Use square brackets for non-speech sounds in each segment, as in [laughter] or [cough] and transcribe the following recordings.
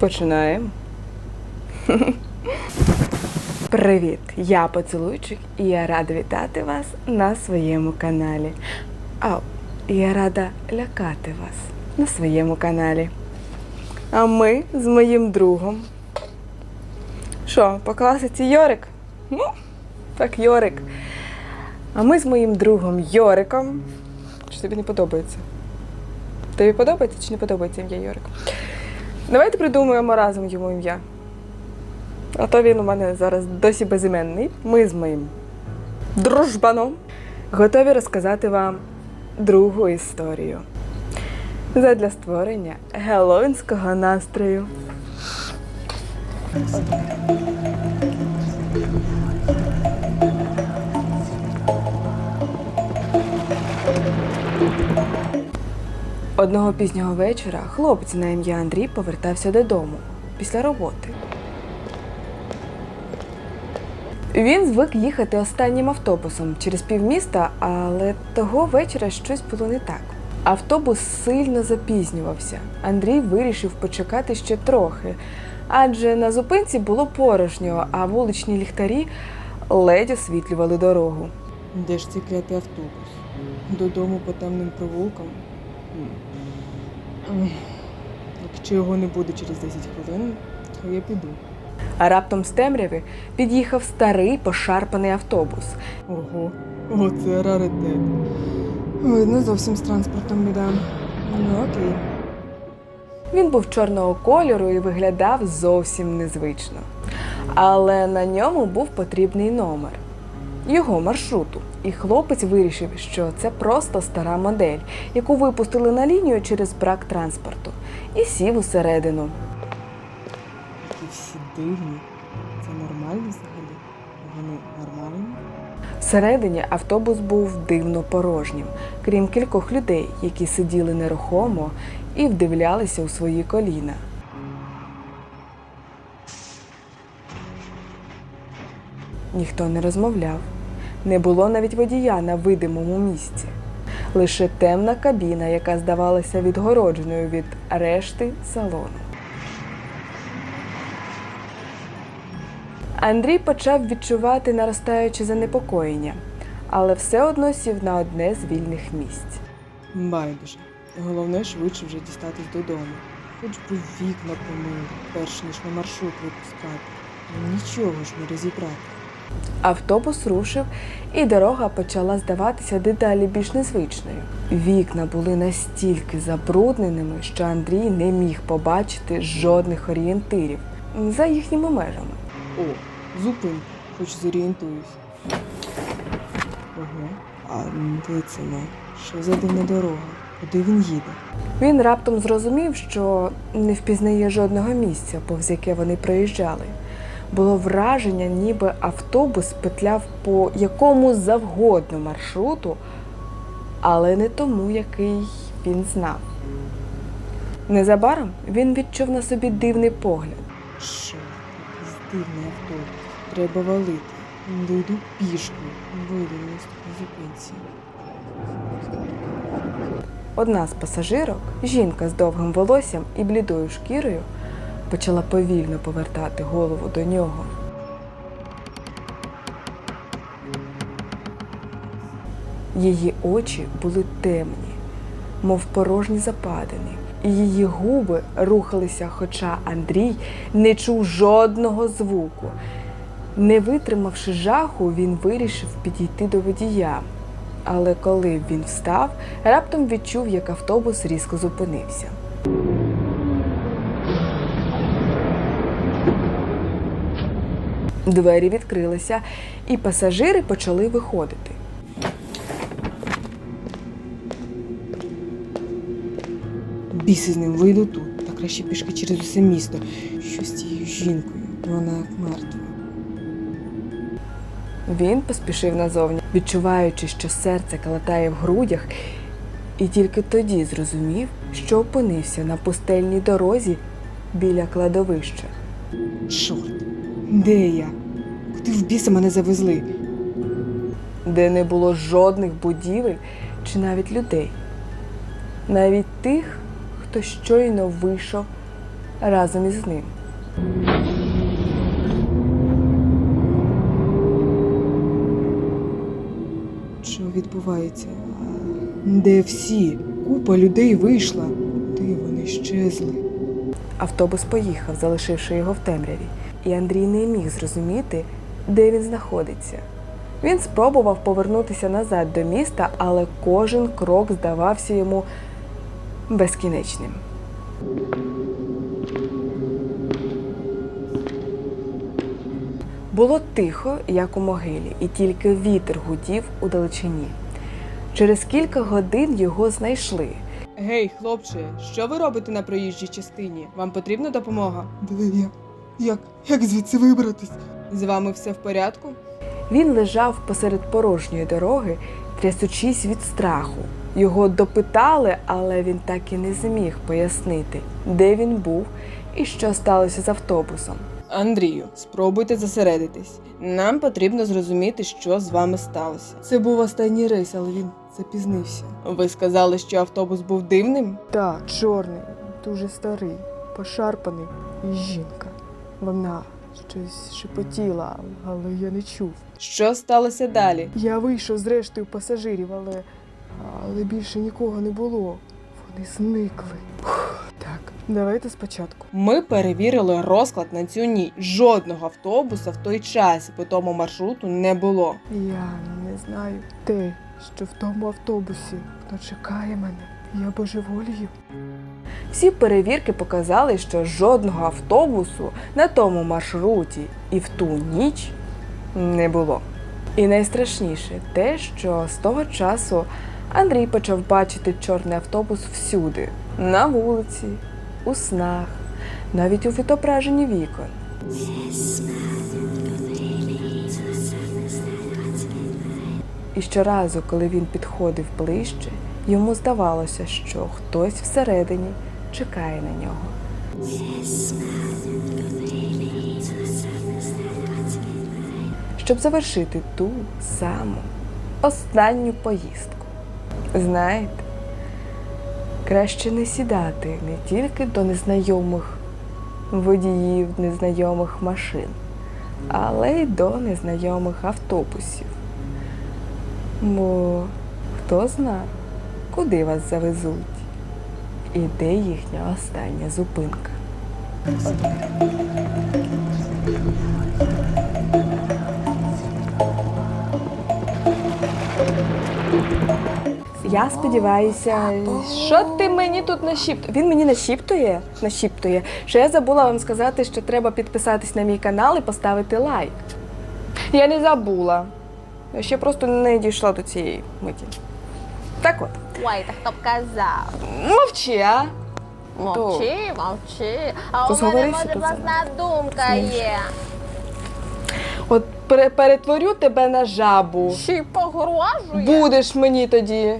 Починаємо. Привіт! Я поцілуйчик і я рада вітати вас на своєму каналі. А я рада лякати вас на своєму каналі. А ми з моїм другом. Що, по класиці Йорик? Ну, так, Йорик. А ми з моїм другом Йориком. Чи тобі не подобається? Тобі подобається чи не подобається ім'я Йорик? Давайте придумаємо разом йому ім'я. А то він у мене зараз досі безіменний. Ми з моїм дружбаном готові розказати вам другу історію. Задля створення геловінського настрою. Одного пізнього вечора хлопець на ім'я Андрій повертався додому після роботи. Він звик їхати останнім автобусом через півміста, але того вечора щось було не так. Автобус сильно запізнювався. Андрій вирішив почекати ще трохи, адже на зупинці було порожньо, а вуличні ліхтарі ледь освітлювали дорогу. Де ж цей клятий автобус? Додому по темним провулкам? Якщо його не буде через 10 хвилин, то я піду. А раптом з темряви під'їхав старий пошарпаний автобус. Ого, оце раритет. Видно, зовсім з транспортом біда. Ну окей. Він був чорного кольору і виглядав зовсім незвично. Але на ньому був потрібний номер його маршруту. І хлопець вирішив, що це просто стара модель, яку випустили на лінію через брак транспорту, і сів усередину. Такі всі дивні. Це нормально взагалі? Вони нормальні? Всередині автобус був дивно порожнім, крім кількох людей, які сиділи нерухомо і вдивлялися у свої коліна. Ніхто не розмовляв. Не було навіть водія на видимому місці. Лише темна кабіна, яка здавалася відгородженою від решти салону. Андрій почав відчувати наростаюче занепокоєння, але все одно сів на одне з вільних місць. Байдуже. Головне швидше вже дістатись додому. Хоч би вікна помили, перш ніж на маршрут випускати. Нічого ж не розібрати. Автобус рушив, і дорога почала здаватися дедалі більш незвичною. Вікна були настільки забрудненими, що Андрій не міг побачити жодних орієнтирів за їхніми межами. О, зупинка, хоч зорієнтуюсь. Ого, а де це? Що за дивна дорога? Куди він їде? Він раптом зрозумів, що не впізнає жодного місця, повз яке вони проїжджали. Було враження, ніби автобус петляв по якому завгодно маршруту, але не тому, який він знав. Незабаром він відчув на собі дивний погляд. Що? Якийсь дивний автобус. Треба валити. Дойду пішки. Вийду на наступній зупинці. Одна з пасажирок, жінка з довгим волоссям і блідою шкірою, почала повільно повертати голову до нього. Її очі були темні, мов порожні западини, і її губи рухалися, хоча Андрій не чув жодного звуку. Не витримавши жаху, він вирішив підійти до водія. Але коли він встав, раптом відчув, як автобус різко зупинився. Двері відкрилися, і пасажири почали виходити. Біси з ним вийду тут, та краще пішки через усе місто. Що з цією жінкою? Вона як мертва. Він поспішив назовні, відчуваючи, що серце калатає в грудях, і тільки тоді зрозумів, що опинився на пустельній дорозі біля кладовища. Чорт, де я? Куди в біса мене завезли? де не було жодних будівель чи навіть людей, навіть тих, хто щойно вийшов разом із ним. Що відбувається? Де всі? Купа людей вийшла. Де вони щезли? Автобус поїхав, залишивши його в темряві, і Андрій не міг зрозуміти, де він знаходиться. Він спробував повернутися назад до міста, але кожен крок здавався йому безкінечним. Було тихо, як у могилі, і тільки вітер гудів у далечині. Через кілька годин його знайшли. Гей, хлопче, що ви робите на проїжджій частині? Вам потрібна допомога? Де я? Як? Як звідси вибратись? З вами все в порядку? Він лежав посеред порожньої дороги, трясучись від страху. Його допитали, але він так і не зміг пояснити, де він був і що сталося з автобусом. Андрію, спробуйте зосередитись. Нам потрібно зрозуміти, що з вами сталося. Це був останній рейс, але він запізнився. Ви сказали, що автобус був дивним? Так, чорний, дуже старий, пошарпаний і жінка. Вона щось шепотіла, але я не чув. Що сталося далі? Я вийшов з рештою пасажирів, але, але більше нікого не було. Вони зникли. Фух, Так, давайте спочатку. Ми перевірили розклад на цю ніч. Жодного автобуса в той час по тому маршруту не було. Я не знаю те, що в тому автобусі, хто чекає мене. Я божеволію. Всі перевірки показали, що жодного автобусу на тому маршруті і в ту ніч не було. І найстрашніше те, що з того часу Андрій почав бачити чорний автобус всюди: на вулиці, у снах, навіть у відображенні вікон. І щоразу, коли він підходив ближче, йому здавалося, що хтось всередині чекає на нього. Щоб завершити ту саму останню поїздку. Знаєте, краще не сідати не тільки до незнайомих водіїв, незнайомих машин, але й до незнайомих автобусів. Бо хто зна, куди вас завезуть і де їхня остання зупинка. Я сподіваюся, що ти мені тут нашіптуєш? Він мені нашіптує, нашіптує, що я забула вам сказати, що треба підписатись на мій канал і поставити лайк. Я не забула. Я ще просто не дійшла до цієї миті. Так от, Ой, так хто б казав? мовчи, а? Мовчи, мовчи. А у мене може власна думка є. От пере- перетворю тебе на жабу. Ще й погрожує. Будеш мені тоді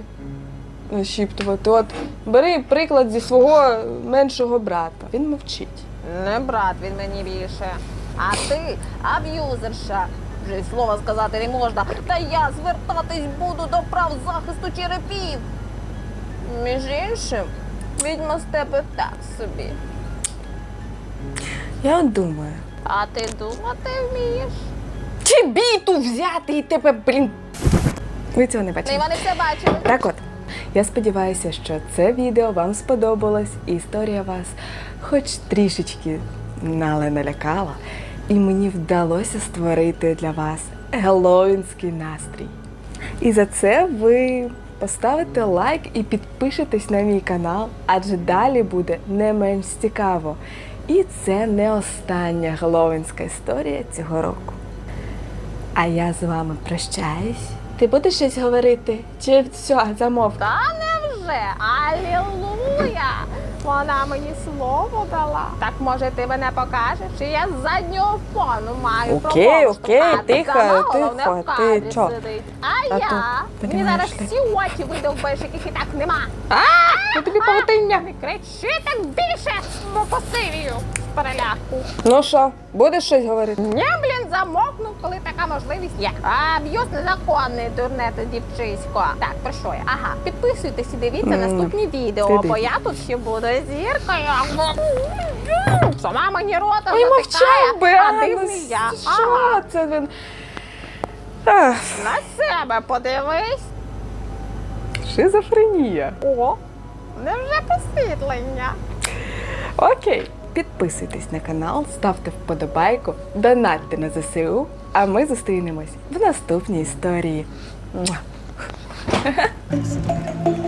нашіптувати. От бери приклад зі свого меншого брата. Він мовчить. Не брат він мені більше. А ти аб'юзерша. Вже й слова сказати не можна. Та я звертатись буду до прав захисту черепів. Між іншим, відьма з тебе так собі. Я от думаю. А ти думати вмієш? Чи біту взяти і тебе, блін. Ви цього не бачили. вони все бачили. Так от, я сподіваюся, що це відео вам сподобалось, і історія вас хоч трішечки але налякала, і мені вдалося створити для вас геловінський настрій. І за це ви поставите лайк і підпишетесь на мій канал, адже далі буде не менш цікаво. І це не остання головинська історія цього року. А я з вами прощаюсь. Ти будеш щось говорити? Чи все, замовк? Та невже? Алілуя! Вона мені слово дала. Так може ти мене покажеш, чи я з заднього фону маю Окей, окей, тихо, тихо, ти чо? А, А я? Мені зараз всі очі видовбиш, яких і так нема. А, тобі павутиння. Не кричи так більше, бо посивію переляку. Ну що, будеш щось говорити? Ні, блін, замовкнув, коли така можливість є. А б'юс незаконний, дурне ти дівчисько. Так, про що я? Ага, підписуйтесь і дивіться М, наступні відео, ти бо я тут ще буду зіркою. Сама мені рота Ой, затикає, мовчав би, а дивний я. Ага, Що це він? Ах, на себе подивись. шизофренія. О, невже просвітлення? Окей. Підписуйтесь на канал, ставте вподобайку, донатьте на ЗСУ, а ми зустрінемось в наступній історії. [laughs]